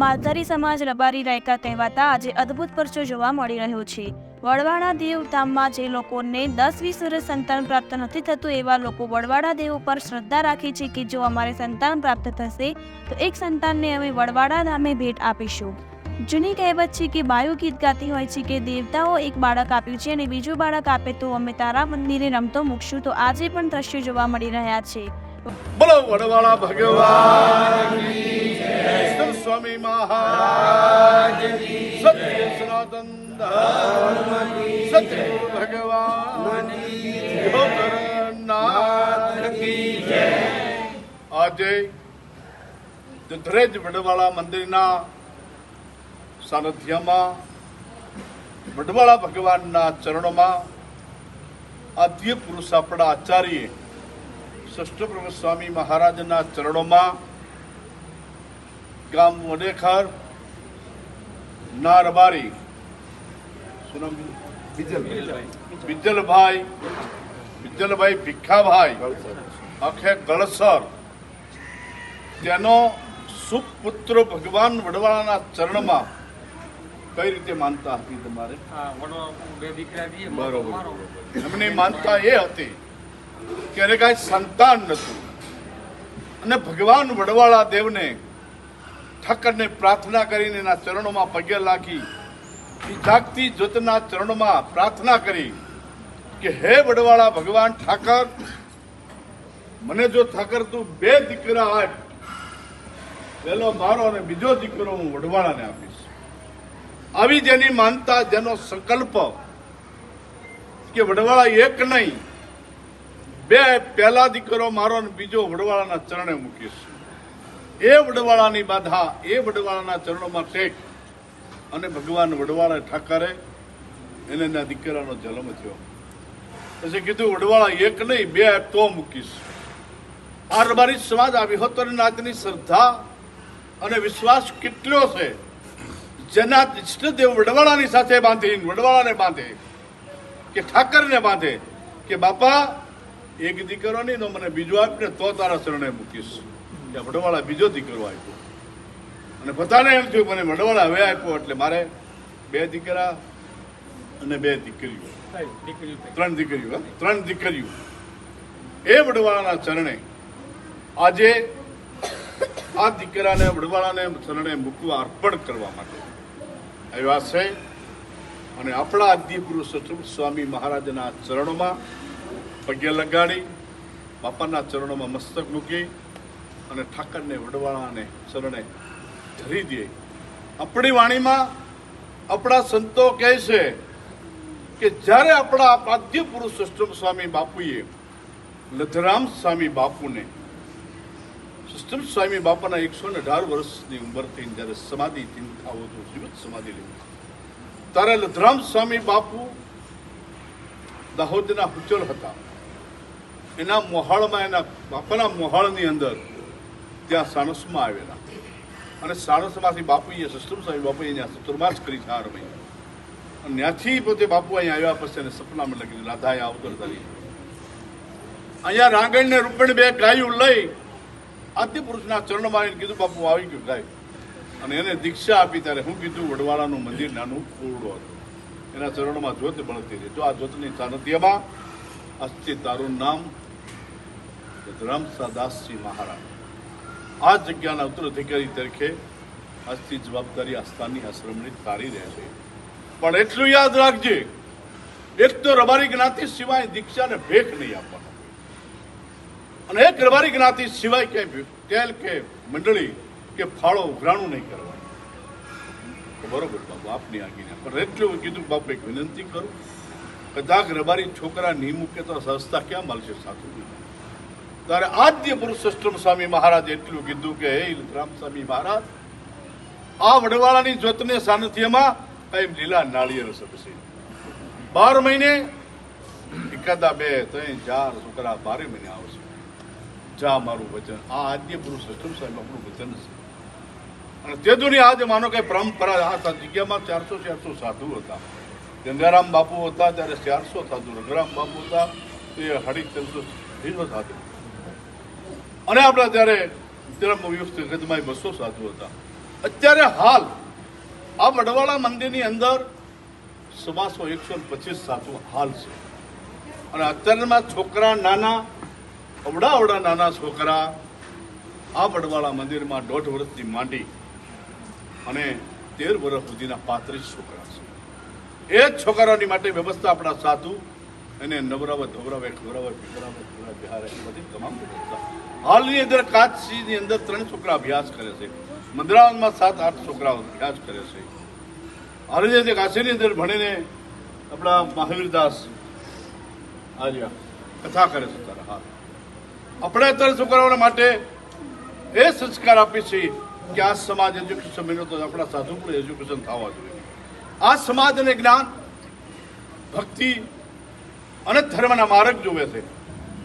માલધારી સમાજ રબારી રાયકા કહેવાતા આજે અદ્ભુત પરચો જોવા મળી રહ્યો છે. વડવાડા દેવ ધામમાં જે લોકોને દસ વીસ વર્ષ સંતાન પ્રાપ્ત નથી થતું એવા લોકો વડવાડા દેવ પર શ્રદ્ધા રાખે છે કે જો અમારે સંતાન પ્રાપ્ત થશે, તો એક સંતાનને અમે વડવાડા ધામે ભેટ આપીશું. જૂની કહેવત છે કે બાયુ ગીત ગાતી હોય છે કે દેવતાઓ એક બાળક આપ્યું છે અને બીજું બાળક આપે તો અમે તારા મંદિરે રમતો મૂકશું, તો આજે પણ દ્રશ્યો જોવા મળી રહ્યા છે. બોલો વડવાળા ભગવાન કૃષ્ણ સ્વામી મહારાજ સત્ય સનાતન સત્ય ભગવાન. આજે દુધરેજ વડવાળા મંદિરના સાનિધ્યમાં વડવાળા ભગવાનના ચરણોમાં આદ્ય પુરુષ આપણા આચાર્ય સ્વામી મહારાજના ચરણોમાં ગામ વડેખર નારબારી. બિજલભાઈ બિજલભાઈ ભીખાભાઈ. આખે ગળસર. તેનો સુપુત્ર ભગવાન વડવાળાના ચરણમાં કઈ રીતે માનતા હતી તમારે? બરોબર એમની માનતા એ હતી કે એને કાંઈ સંતાન નતું અને ભગવાન વડવાળા દેવને ઠક્કરને પ્રાર્થના કરીને એના ચરણોમાં પગે લાગી. જાગતી જ્યોતના ચરણોમાં પ્રાર્થના કરી કે, હે વડવાળા ભગવાન ઠાકર, મને જો ઠાકર તું બે દીકરા આપ, પહેલો મારો અને બીજો દીકરો હું વડવાળાને આપીશ. આવી જેની માનતા જેનો સંકલ્પ કે, વડવાળા એક નહીં, બે પહેલા દીકરો મારો અને બીજો વડવાળાના ચરણે મૂકીશ. એ વડવાળાની બાધા, એ વડવાળાના ચરણોમાં ટેક અને ભગવાન વડવાળા ઠાકરે એને એના દીકરાનો જન્મ થયો. પછી કીધું, વડવાળા, એક નહીં, બે તો મૂકીશ. આ રબારી સમાજ આ વિહોત્તર નાથની શ્રદ્ધા અને વિશ્વાસ કેટલો છે? જેના ઇષ્ટદેવ વડવાળાની સાથે બાંધી, વડવાળાને બાંધે, કે ઠાકરને બાંધે, કે બાપા, એક દીકરો નહીં તો મને બીજો આપને તો તારા શરણે મૂકીશ. કે વડવાળા બીજો દીકરો આપ્યો. અને બધાને એમ થયું મને વડવાળા હવે આપ્યો એટલે મારે બે દીકરા અને બે દીકરીઓ. ત્રણ દીકરીઓ ત્રણ દીકરીઓ. એ વડવાળાના ચરણે આજે આ દીકરાને વડવાળાને ચરણે મૂકવા અર્પણ કરવા માટે આવ્યા છે. અને આપણા આદ્યગુરુ પુરુષ સ્વામી મહારાજના ચરણોમાં પગે લગાડી બાપાના ચરણોમાં મસ્તક મૂકી અને ઠાકરને વડવાળાને શરણે ધરી દે. આપણી વાણીમાં આપણા સંતો કહે છે કે જ્યારે આપણા આદ્ય પુરુષ સષ્ટમ સ્વામી બાપુએ, લધરામ સ્વામી બાપુને સષ્ટમ સ્વામી બાપાના એકસો ને અઢાર વર્ષની ઉંમરથી જ્યારે સમાધિ ચિંતાઓ તો જીવિત સમાધિ લીધી ત્યારે લધરામ સ્વામી બાપુ દાહોદના હુચલ હતા. એના મોહાળમાં, એના બાપાના મોહાળની અંદર ત્યાં સાણસમાં આવેલા. અને સાણસમાંથી બાપુએ સષ્ટમ સ્વામી બાપુએ ત્યાં ચતુર્માસ કરી ચાર મહિના અને ત્યાંથી પોતે બાપુ અહીંયા આવ્યા પછી એને સપનામાં લખી રાધાએ અવતર ધરી. અહીંયા રાંગણ ને રૂપણ બે ગાયું લઈ આદ્ય પુરુષના ચરણમાં મારીને કીધું, બાપુ, આવી ગયું, ગાય. અને એને દીક્ષા આપી ત્યારે હું કીધું, વડવાળાનું મંદિર નાનું પૂરડું હતું. એના ચરણમાં જ્યોત બળતી રહી. જો આ જ્યોતની સાનિધ્યમાં અસ્થિ તારું નામ રામસા દાસજી મહારાજ. આ જગ્યાના ઉત્તરાધિકારી તરીકે આજથી જવાબદારી આસ્થાની આશ્રમની તારી રહેશે પણ એટલું યાદ રાખજે, એક તો રબારી જ્ઞાતિ સિવાય દીક્ષાને ભેખ નહીં આપવાનો. અને એક રબારી જ્ઞાતિ સિવાય ક્યાંય તેલ કે મંડળી કે ફાળો ઉઘરાણું નહીં કરવાનું. બરોબર, બાપુ, આપની આગીને પણ એટલું કીધું, બાપુ, એક વિનંતી કરું કદાચ રબારી છોકરા નહીં મૂકે તો સંસ્થા ક્યાં મળશે સાચું ત્યારે આદ્ય પુરુષ અષ્ટમ સ્વામી મહારાજ એટલું કીધું કે, હે રામ સ્વામી મહારાજ, આ વડવાળાની જ્યોતને સાનિધ્યમાં કઈ લીલા નાળિયેર સબસે બાર મહિને એકાદા બે, ત્રણ, ચાર છોકરા બારે મહિને આવશે. જા મારું વચન. આ આદ્ય પુરુષ અષ્ટમ સાહેબ આપણું વચન છે. અને તે દુનિયા આજે માનો કે પરંપરા આ જગ્યામાં ચારસો ચારસો સાધુ હતા. ગંગારામ બાપુ હતા, ત્યારે ચારસો સાધુ, રઘુરામ બાપુ હતા, તે સાડી ત્રણસો સાધુ. અને આપણા ત્યારે ધર્મ યુસ્ત ગદમાં બસો સાધુ હતા. અત્યારે હાલ આ વડવાળા મંદિરની અંદર સવાસો એકસો પચીસ સાધુ હાલ છે. અને અત્યારમાં છોકરા નાના, અવડા અવડા નાના છોકરા આ વડવાળા મંદિરમાં દોઢ વર્ષથી માંડી અને તેર વર્ષ સુધીના પાંત્રીસ છોકરા છે. એ જ છોકરાઓની માટે વ્યવસ્થા આપણા સાધુ એને નવરાવે ધવરાવે ખવરાવે પીવરાવે ખવરાવે બિહારે બધી તમામ હાલની અંદર કાચની અંદર ત્રણ છોકરા અભ્યાસ કરે છે. મંદરાવનમાં સાત, આઠ છોકરાઓ અભ્યાસ કરે છે. હાલની અંદર કાશીની અંદર ભણીને આપણા મહાવીરદાસ આર્યા કથા કરે છે તારા હાલ આપણે અત્યારે છોકરાઓના માટે એ સંસ્કાર આપીએ છીએ કે આ સમાજ એજ્યુકેશન મહિનો તો આપણા સાધુ પણ એજ્યુકેશન થવા જોઈએ. આ સમાજને જ્ઞાન, ભક્તિ અને ધર્મના માર્ગ જોવે છે.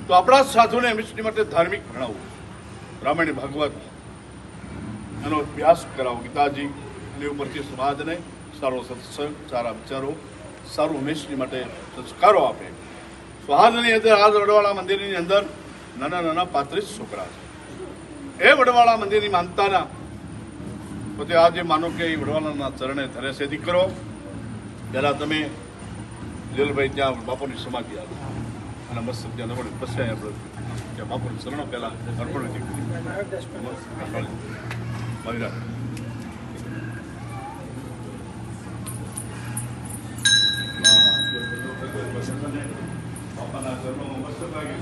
તો આપણા સાધુને હંમેશની માટે ધાર્મિક ભણાવવું રામાયણ ભાગવત એનો અભ્યાસ કરાવો. ગીતાજી, એની ઉપરથી સમાજને સારો સત્સંગ, સારા વિચારો, સારું હંમેશની માટે સંસ્કારો આપે. સ્વાહારની અંદર, આ વડવાળા મંદિરની અંદર નાના નાના પાંત્રીસ છોકરા છે. એ વડવાળા મંદિરની માનતાના પોતે આજે માનો કે એ વડવાળાના ચરણે ધરે છે. દીકરો, પહેલાં તમે દિલભાઈ ત્યાં બાપુની સમાધિ આવી અને મસ્ત ત્યાં નવડે પછી આપણે ત્યાં બાપુની શરણો પહેલાં અર્પણ કરી. બાપાના ચરણોમાં મસ્તક લાગી.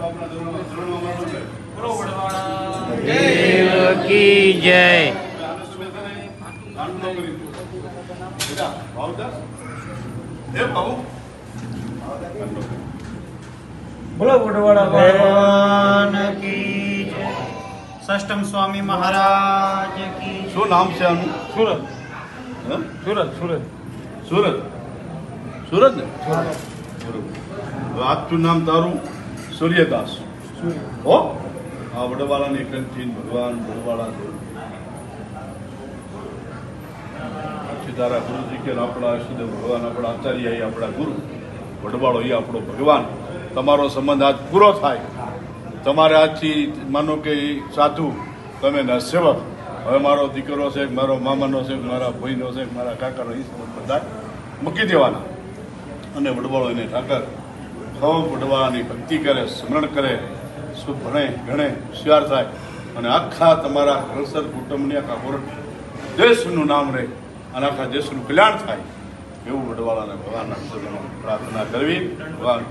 બાપાના મસ્તક લાગી. દેવ કી જય બોલો વડવાડા ભગવાન કી જય. સષ્ટમ સ્વામી મહારાજ કી શું નામ છે આનું? સુરત. હે? સુરત સુરત. સુરત? સુરત ને? આજનું નામ તારું સૂર્યદાસ. હો? આ વડવાળાની કંઠીન ભગવાન વડવાળા દેવ તારા ગુરુજી કે આપણા ઈષ્ટદેવ ભગવાન આપણા આચાર્ય, એ આપણા ગુરુ. વડવાળો એ આપણો ભગવાન. તમારો સંબંધ આજ પૂરો થાય. તમારે આજથી માનો કે સાધુ, તમે નરસેવક હવે મારો દીકરો છે, મારો મામાનો છે, મારા ભાઈનો છે, મારા કાકાનો એ સંબંધ બધા મૂકી દેવાના. અને વડવાળો એને ઠાકર ખૂબ વડવાની ભક્તિ કરે, સ્મરણ કરે. શું ભણે, ગણે, હોશિયાર થાય. અને આખા તમારા ઘરસર કુટુંબની આખા દેશનું નામ રહે અને આખા દેશનું કલ્યાણ થાય એવું વડવાળાને ભગવાનના ચરણોમાં પ્રાર્થના કરવી. ભગવાન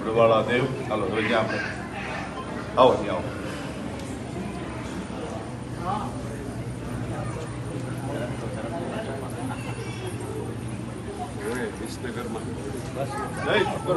વડવાળા દેવ ચાલો આપણે આવો ત્યાં આવો. વિસનગરમાં. જય શુક્ર